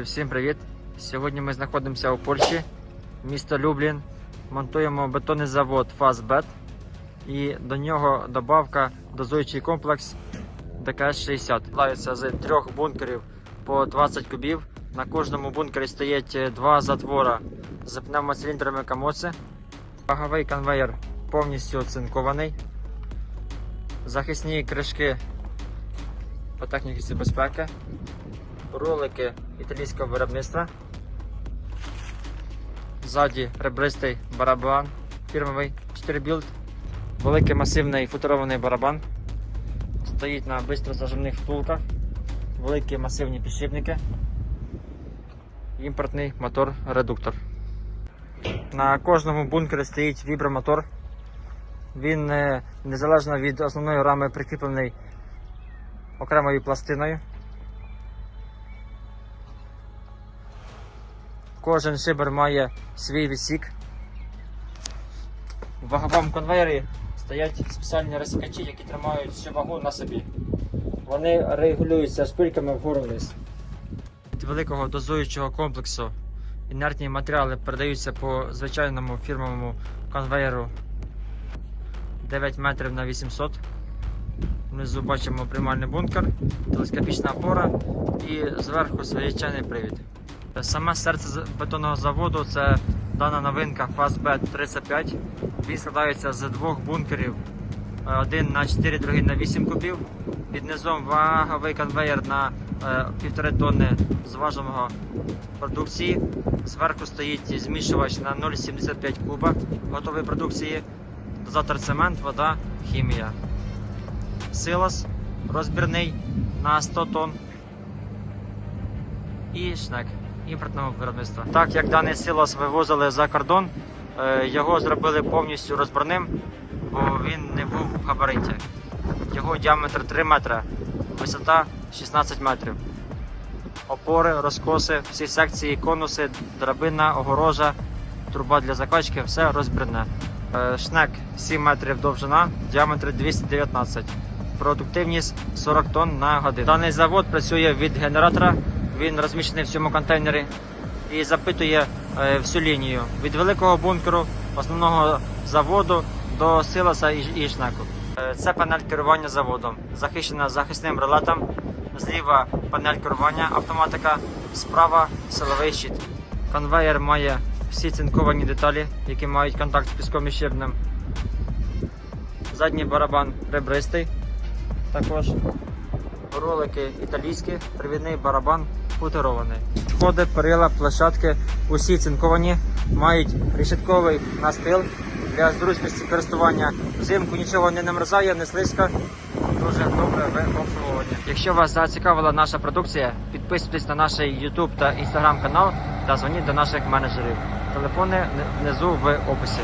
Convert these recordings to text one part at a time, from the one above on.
всім привіт! Сьогодні ми знаходимося у Польщі, місто Люблін. Монтуємо бетонний завод Фазбет і до нього добавка дозуючий комплекс ДКС-60. Складається з трьох бункерів по 20 кубів. На кожному бункері стоять два затвора з пневмоциліндрами Камоци. Ваговий конвейер повністю оцинкований. Захисні кришки по техніці безпеки ролики італійського виробництва. Ззаді ребристий барабан фірмовий 4 білд. Великий масивний футерований барабан. Стоїть на бистрозажимних втулках. Великі масивні підшипники. Імпортний мотор-редуктор. На кожному бункері стоїть вібромотор. Він е, незалежно від основної рами прикріплений окремою пластиною. Кожен шибер має свій відсік. В ваговому конвейері стоять спеціальні розсікачі, які тримають всю вагу на собі. Вони регулюються шпильками вгору вниз. Від великого дозуючого комплексу інертні матеріали передаються по звичайному фірмовому конвейеру 9 метрів на 800. Внизу бачимо приймальний бункер, телескопічна опора і зверху звичайний привід. Саме серце бетонного заводу це дана новинка Fastbed 35. Він складається з двох бункерів. Е, Один на 4, другий на 8 кубів. Під низом ваговий конвейер на е, півтори тонни зваженого продукції. Зверху стоїть змішувач на 0,75 куба готової продукції. Дозатор цемент, вода, хімія. Силос розбірний на 100 тонн і шнек імпортного виробництва. Так як даний силос вивозили за кордон, е, його зробили повністю розборним, бо він не був в габариті. Його діаметр 3 метри, висота 16 метрів. Опори, розкоси, всі секції, конуси, драбина, огорожа, труба для закачки, все розбірне. Е, Шнек 7 метрів довжина, діаметр 219. Продуктивність 40 тонн на годину. Даний завод працює від генератора. Він розміщений в цьому контейнері і запитує е, всю лінію від великого бункеру, основного заводу до силоса і. Е, Це панель керування заводом, захищена захисним релетом. Зліва панель керування автоматика, справа силовий щит. Конвейер має всі цинковані деталі, які мають контакт з піском і щебнем. Задній барабан ребристий. Також ролики італійські, привідний барабан футерований. Входи, перила, площадки, усі цинковані, мають решетковий настил для зручності користування. Взимку нічого не намерзає, не слизько. Дуже добре в обслуговуванні. Якщо вас зацікавила наша продукція, підписуйтесь на наш YouTube та Instagram канал та дзвоніть до наших менеджерів. Телефони внизу в описі.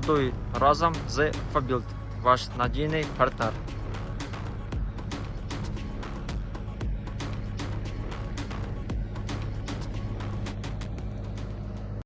Будуй разом з Фабілд, ваш надійний партнер.